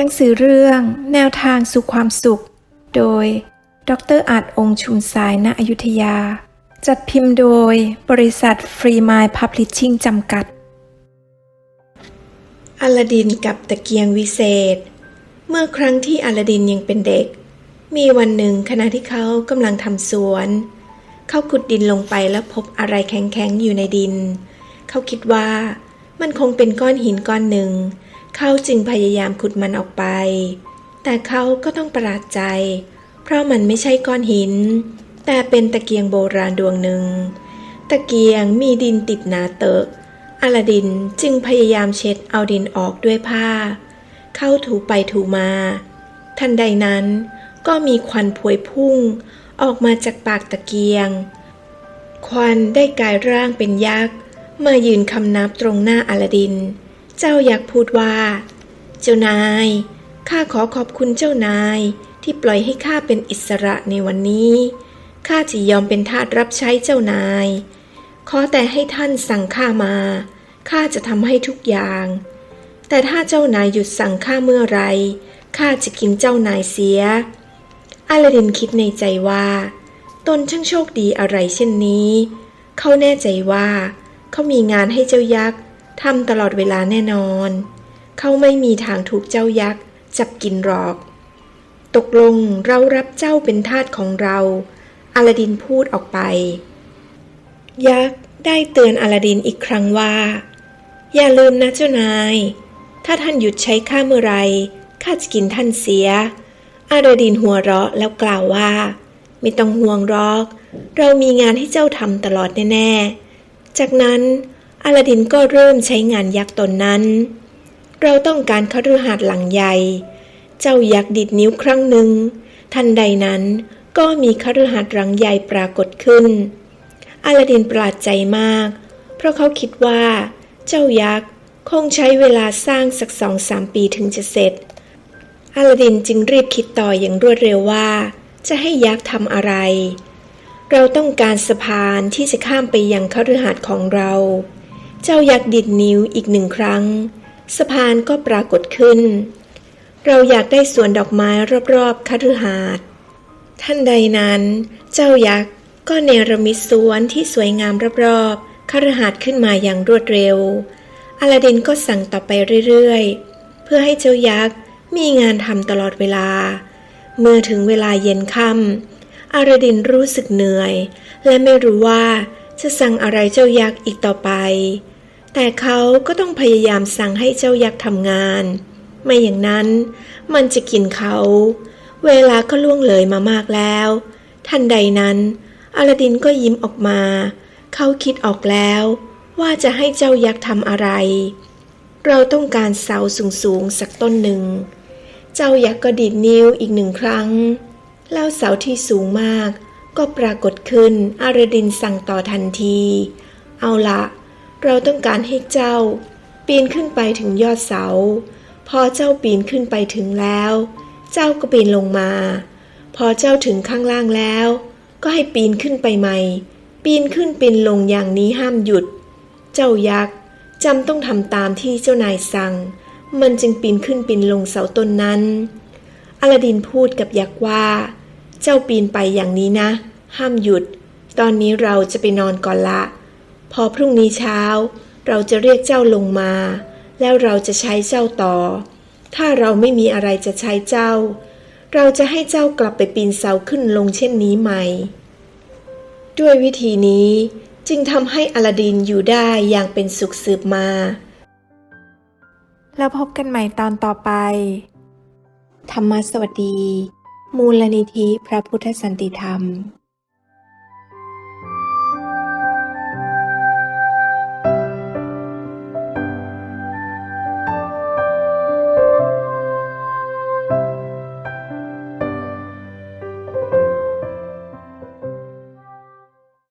หนังสือเรื่องแนวทางสู่ความสุข โดย ดรอาจองค์ชุมสายณอยุธยา จัดพิมพ์โดยบริษัทฟรีมายพับลิชชิ่งจำกัดอลาดินกับตะเกียงวิเศษ เมื่อครั้งที่อลาดินยังเป็นเด็ก มีวันหนึ่งขณะที่เขากำลังทำสวน เขาขุดดินลงไปแล้วพบอะไรแข็งๆอยู่ในดิน เขาคิดว่ามันคงเป็นก้อนหินก้อนหนึ่ง เขาจึงพยายามขุดมันออกไป แต่เขาก็ต้องประหลาดใจ เพราะมันไม่ใช่ก้อนหิน แต่เป็นตะเกียงโบราณดวงหนึ่ง ตะเกียงมีดินติดหนาเตอะอลาดินจึงพยายามเช็ดเอาดินออกด้วยผ้า เข้าถูไปถูมา ทันใดนั้นก็มีควันพวยพุ่ง ออกมาจากปากตะเกียง ควันได้กลายร่างเป็นยักษ์มายืนคำนับตรงหน้าอลาดิน เจ้าอยักพูดว่า เจ้านาย ข้าขอขอบคุณเจ้านายที่ปล่อยให้ข้าเป็นอิสระในวันนี้ ข้าจะยอมเป็นทาสรับใช้เจ้านาย ขอแต่ให้ท่านสั่งข้ามา ข้าจะทำให้ทุกอย่าง แต่ถ้าเจ้านายหยุดสั่งข้าเมื่อไร ข้าจะกินเจ้านายเสีย อาลาดินคิดในใจว่า ตนช่างโชคดีอะไรเช่นนี้ เขาแน่ใจว่า เขามีงานให้เจ้ายักษ์ ทำตลอดเวลาแน่นอน เขาไม่มีทางถูกเจ้ายักษ์จับกินหรอก ตกลงเรารับเจ้าเป็นทาสของเราอลาดินพูดออกไป ยักษ์ได้เตือนอลาดินอีกครั้งว่า อย่าลืมนะเจ้านาย ถ้าท่านหยุดใช้ข้าเมื่อไรข้าจะกินท่านเสีย อาราดินหัวเราะแล้วกล่าวว่า ไม่ต้องห่วงหรอก เรามีงานให้เจ้าทำตลอดแน่ๆ จากนั้น อลาดินก็เริ่มใช้งานยักษ์ตนนั้น เราต้องการคฤหาสน์หลังใหญ่ เจ้ายักษ์ดิดนิ้วครั้งหนึ่ง ทันใดนั้นก็มีคฤหาสน์หลังใหญ่ปรากฏขึ้นอาลาดินประหลาดใจมาก เพราะเขาคิดว่า เจ้ายักษ์คงใช้เวลาสร้างสักสองสามปีถึงจะเสร็จอาลาดินจึงรีบคิดต่ออย่างรวดเร็วว่า จะให้ยักษ์ทำอะไร เราต้องการสะพานที่จะข้ามไปยังคฤหาสน์ของเรา เจ้ายักษ์ดิดนิ้วอีกหนึ่งครั้ง สะพานก็ปรากฏขึ้น เราอยากได้สวนดอกไม้รอบๆคฤหาสน์ท่านใดนั้น เจ้ายักษ์ก็เนรมิตสวนที่สวยงามรอบๆคฤหาสน์ขึ้นมาอย่างรวดเร็ว อลาดินก็สั่งต่อไปเรื่อยๆ เพื่อให้เจ้ายักษ์มีงานทำตลอดเวลา เมื่อถึงเวลาเย็นค่ำอาราดินรู้สึกเหนื่อย และไม่รู้ว่า จะสั่งอะไรเจ้ายักษ์อีกต่อไป แต่เขาก็ต้องพยายามสั่งให้เจ้ายักษ์ทำงาน ไม่อย่างนั้น มันจะกินเขา เวลาก็ล่วงเลยมามากแล้ว ทันใดนั้น อลาดินก็ยิ้มออกมา เขาคิดออกแล้ว ว่าจะให้เจ้ายักษ์ทำอะไร เราต้องการเสาสูงๆสักต้นหนึ่ง เจ้ายักษ์ก็ดีดนิ้วอีกหนึ่งครั้ง แล้วเสาที่สูงมาก ก็ปรากฏขึ้นอารดินสั่งต่อทันที เอาละเราต้องการให้เจ้า ปีนขึ้นไปถึงยอดเสา พอเจ้าปีนขึ้นไปถึงแล้ว เจ้าก็ปีนลงมา พอเจ้าถึงข้างล่างแล้ว ก็ให้ปีนขึ้นไปใหม่ ปีนขึ้นปีนลงอย่างนี้ห้ามหยุด เจ้ายักษ์จำต้องทำตามที่เจ้านายสั่ง มันจึงปีนขึ้นปีนลงเสาต้นนั้น อลาดินพูดกับยักษ์ว่า เจ้าปีนไปอย่างนี้นะ ห้ามหยุด ตอนนี้เราจะไปนอนก่อนละ พอพรุ่งนี้เช้า เราจะเรียกเจ้าลงมา แล้วเราจะใช้เจ้าต่อ ถ้าเราไม่มีอะไรจะใช้เจ้า เราจะให้เจ้ากลับไปปีนเสาขึ้นลงเช่นนี้ใหม่ด้วยวิธีนี้จึงทำให้อลาดินอยู่ได้อย่างเป็นสุขสืบมา แล้วพบกันใหม่ตอนต่อไป ธรรมสวัสดี มูลนิธิพระพุทธสันติธรรม